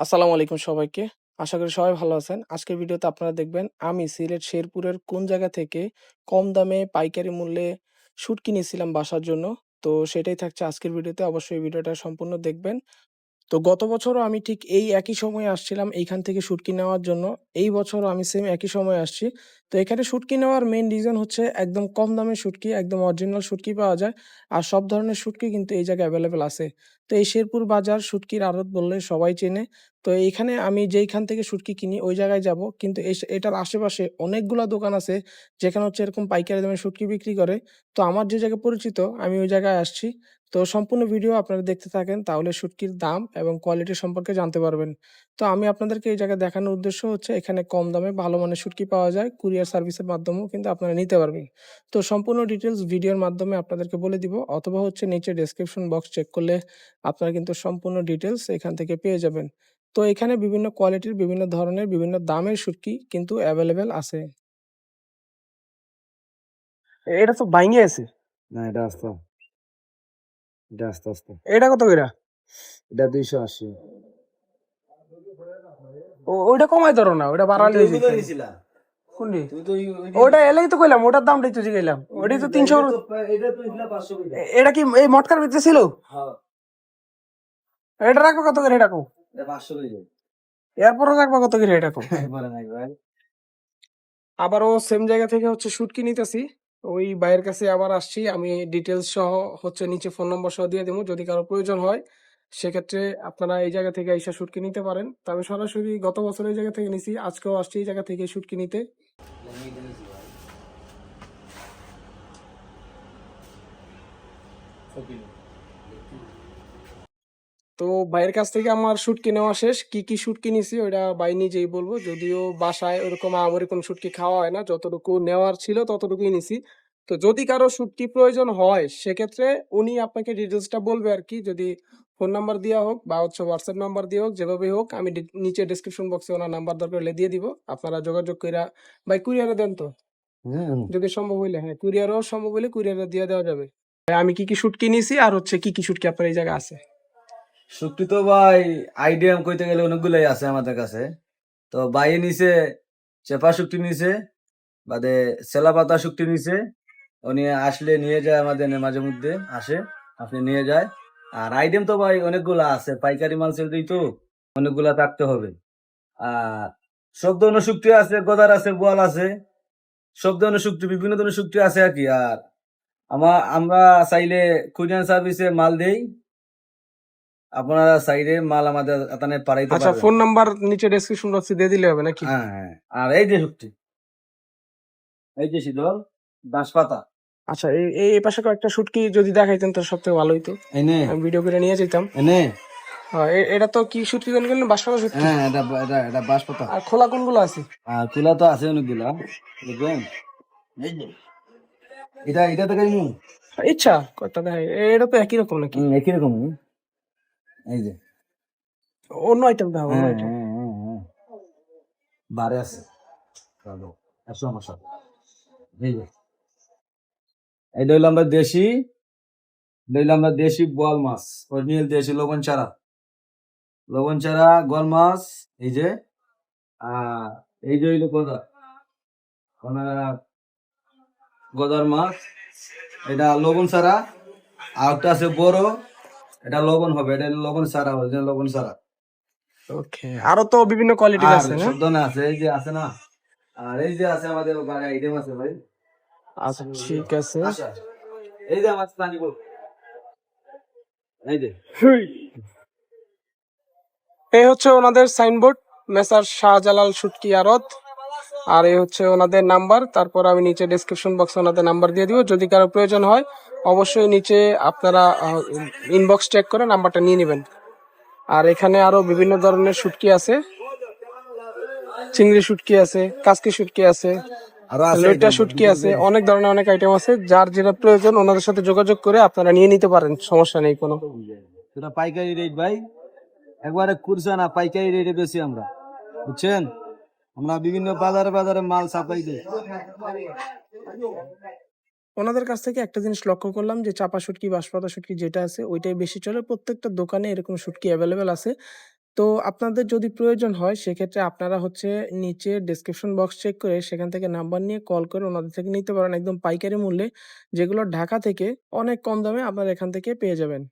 আসসালামু আলাইকুম সবাইকে। আশা করি সবাই ভালো আছেন। আজকের ভিডিওতে আপনারা দেখবেন আমি সিলেট শেরপুরের কোন জায়গা থেকে কম দামে পাইকারি মূল্যে শুঁটকি কিনেছিলাম বাসার জন্য। তো সেটাই থাকছে আজকের ভিডিওতে। অবশ্যই ভিডিওটা সম্পূর্ণ দেখবেন। তো গত বছরও আমি ঠিক এই একই সময়ে আসছিলাম এইখান থেকে শুটকি নেওয়ার জন্য। এই বছরও আমি সেম একই সময়ে আসছি। তো এখানে শুটকি নেওয়ার মেন রিজন হচ্ছে একদম কম দামে শুটকি, একদম অরিজিনাল শুটকি পাওয়া যায়। আর সব ধরনের শুটকি কিন্তু এই জায়গায় অ্যাভেলেবেল আছে। তো এই শেরপুর বাজার শুটকির আড়ত বললে সবাই চেনে। তো এইখানে আমি যেইখান থেকে শুটকি কিনি ওই জায়গায় যাব। কিন্তু এটার আশেপাশে অনেকগুলা দোকান আছে, যেখানে হচ্ছে এরকম পাইকারি দামে শুটকি বিক্রি করে। তো আমার যে জায়গায় পরিচিত, আমি ওই জায়গায় আসছি। তো সম্পূর্ণ ভিডিও আপনারা দেখতে থাকেন, তাহলে শুটকির দাম এবং কোয়ালিটি সম্পর্কে জানতে পারবেন। তো আমি আপনাদেরকে এই জায়গায় দেখানোর উদ্দেশ্য হচ্ছে, এখানে কম দামে ভালো মানের শুটকি পাওয়া যায়। কুরিয়ার সার্ভিসের মাধ্যমেও কিন্তু আপনারা নিতে পারবেন। তো সম্পূর্ণ ডিটেলস ভিডিওর মাধ্যমে আপনাদেরকে বলে দিব, অথবা হচ্ছে নিচে ডেসক্রিপশন বক্স চেক করলে আপনারা কিন্তু সম্পূর্ণ ডিটেলস এখান থেকে পেয়ে যাবেন। তো এখানে বিভিন্ন কোয়ালিটির, বিভিন্ন ধরনের, বিভিন্ন দামের শুটকি কিন্তু এভেইলেবল আছে। এটা তো বাইঙ্গে আছে। না এটা আস্তে এটা আস্তে আস্তে এটা কত কইরা? এটা দুইশো আশি ও ওইটা কমাই ধরো না। ওইটা বাড়ালে কোনটি? ওটা এলেই তো কইলাম ওটার দামটাই তো জিগাইলাম। ওটাই তো 300 এটা তো প্রায়- এটা তো ইসলা পাঁচশো করে এ- এটা কি এই মটকার ভিতরে ছিল? হ্যাঁ এটা রাখব কত করে পাঁচশো করে এরপরও রাখব কত করে? একবারে আবারও সেম জায়গা থেকে হচ্ছে শুটকি নিতেছি। ওই ভাইয়ের কাছে আবার আসছি। আমি ডিটেইলস সহ হচ্ছে নিচে ফোন নম্বর সহ দিয়ে দেবো। যদি কারও প্রয়োজন হয় সেক্ষেত্রে আপনারা এই জায়গা থেকে আইসা শুটকি নিতে পারেন। তো আমি সরাসরি গত বছর এই জায়গা থেকে নিছি। আজকেও আসছি এই জায়গা থেকে শুটকি নিতে। তো ভাইয়ের কাছ থেকে আমার শুটকি নেওয়া শেষ। কি, কি শুটকি নিছি ওইটা ভাই নিজেই বলব। যদিও বাসায় ওরকম আহামরি কোনো শুটকি খাওয়া হয় না। যতটুকু নেওয়ার ছিল ততটুকুই নিছি। তো যদি কারও শুটকি প্রয়োজন হয় সেক্ষেত্রে উনি আপনাকে ডিটেইলসটা বলবে আরকি। যদি ফোন নাম্বার দেয়া হোক বা হচ্ছে WhatsApp নাম্বার দিয়ে হোক যেভাবে হোক আমি নিচে ডেসক্রিপশন বক্সে ওনার নাম্বার দরকার হলে দিয়ে দিব। আপনারা যোগাযোগ কইরা ভাই কুরিয়ারে দেন তো? যদি সম্ভব হইলে হ্যাঁ, কুরিয়ারেও সম্ভব হইলে কুরিয়ারে দিয়ে দেওয়া যাবে। ভাই আমি কি, কি শুটকি নিছি আর হচ্ছে কি, কি শুটকি আপনার এই জায়গায় আছে? শুক্তি তো ভাই আইডিয়াম কইতে গেলে অনেকগুলাই আছে আমাদের কাছে। তো বাইয়ে নিছে, চেপা শুক্তি নিছে, বাদে সেলা পাতা শুক্তি নিছে। উনি আসলে নিয়ে যায় আমাদের মাঝে মধ্যে, আসে, আপনি নিয়ে যায়। আর আইটেম তো ভাই অনেকগুলা আছে, পাইকারি মাল সেল দিই তো, অনেকগুলা থাকতে হবে। আর সব ধরনের শুক্তি আছে, গদার আছে, বোয়াল আছে। সব ধরনের শুক্তি বিভিন্ন ধরনের শুক্তি আছে আর কি। আর আমার আমরা চাইলে কুরিয়ান সার্ভিসে মাল দেই। আপনারা সাইডে মাল আমাদের এখানে পাঠাইতে আচ্ছা ফোন নাম্বার নিচে ডেসক্রিপশন বক্সে দিয়ে দিলে হবে নাকি? হ্যাঁ হ্যাঁ আর এই যে শুক্তি এই যে শীতল বাঁশপাতা আচ্ছা এই এই পাশে কয়েকটা শুটকি যদি দেখাইতেন ভালো হইতো। এনে আমি ভিডিও করে নিয়ে যেতাম। এনে হ্যাঁ, এটা তো কি শুটকি কেন বাসপাতা শুটকি। হ্যাঁ এটা এটা এটা বাঁশপাতা আর খোলা কোনগুলো আছে? আর তুলা তো আছে অনেকগুলা দেখবেন এই যে এটা এটা থেকে নিন ইচ্ছা দেখাই এটা তো একই রকম নাকি? একই রকম এই যে। অন্য হ্যাঁ। হ্যাঁ হ্যাঁ। বারে আছে। আসো আমার সাথে। এই যে। এটা হইল আমরা দেশি এটা আমরা দেশি বোয়াল মাছ অরিজিনাল দেশি লবণ চারা। লবণ চারা গোয়াল মাছ এই যে। এই যে হইল গদা। গদার মাছ। এটা লবণ ছাড়া আর একটা আছে বড়। এটা লবণ হবে এটা লবণ ছাড়া অরিজিনাল লবণ ছাড়া ওকে আরও তো বিভিন্ন কোয়ালিটির আর আছে না? সব ধরনের আছে এই যে আছে না আর এই যে আছে আমাদের ওখানে আইটেম আছে ভাই আচ্ছা ঠিক আছে। আচ্ছা এই যে আমার স্থানীয় বল। এই যে এই হচ্ছে ওনাদের সাইনবোর্ড মেসার শাহজালাল শুটকি আড়ত আর এই হচ্ছে ওনাদের নাম্বার। তারপর আমি নিচে ডেসক্রিপশন বক্সে ওনাদের নাম্বার দিয়ে দিব। যদি কারও প্রয়োজন হয় অবশ্যই নিচে আপনারা ইনবক্স চেক করে নাম্বারটা নিয়ে নেবেন। আর এখানে আরও বিভিন্ন ধরনের শুটকি আছে। চিংড়ি শুটকি আছে কাসকি শুটকি আছে লইটা শুটকি আছে অনেক ধরনের অনেক আইটেম আছে। যার যেটা প্রয়োজন ওনাদের সাথে যোগাযোগ করে আপনারা নিয়ে নিতে পারেন সমস্যা নেই কোনো। সেটা পাইকারি রেট ভাই। একবারে কুরসা না পাইকারি রেটে বেশি আমরা। বুঝছেন? আমরা বিভিন্ন বাজারে বাজারে মাল সাপ্লাই দিই। ওনাদের কাছ থেকে একটা জিনিস লক্ষ্য করলাম যে চাপা শুটকি বাঁশপাতা শুটকি যেটা আছে, ওইটাই বেশি চলে। প্রত্যেকটা দোকানে এরকম শুটকি অ্যাভেলেবেল আছে। তো আপনাদের যদি প্রয়োজন হয়, সেক্ষেত্রে আপনারা হচ্ছে নিচে ডেসক্রিপশন বক্স চেক করে সেখান থেকে নাম্বার নিয়ে কল করে ওনাদের থেকে নিতে পারেন। একদম পাইকারি মূল্যে, যেগুলো ঢাকা থেকে অনেক কম দামে আপনারা এখান থেকে পেয়ে যাবেন।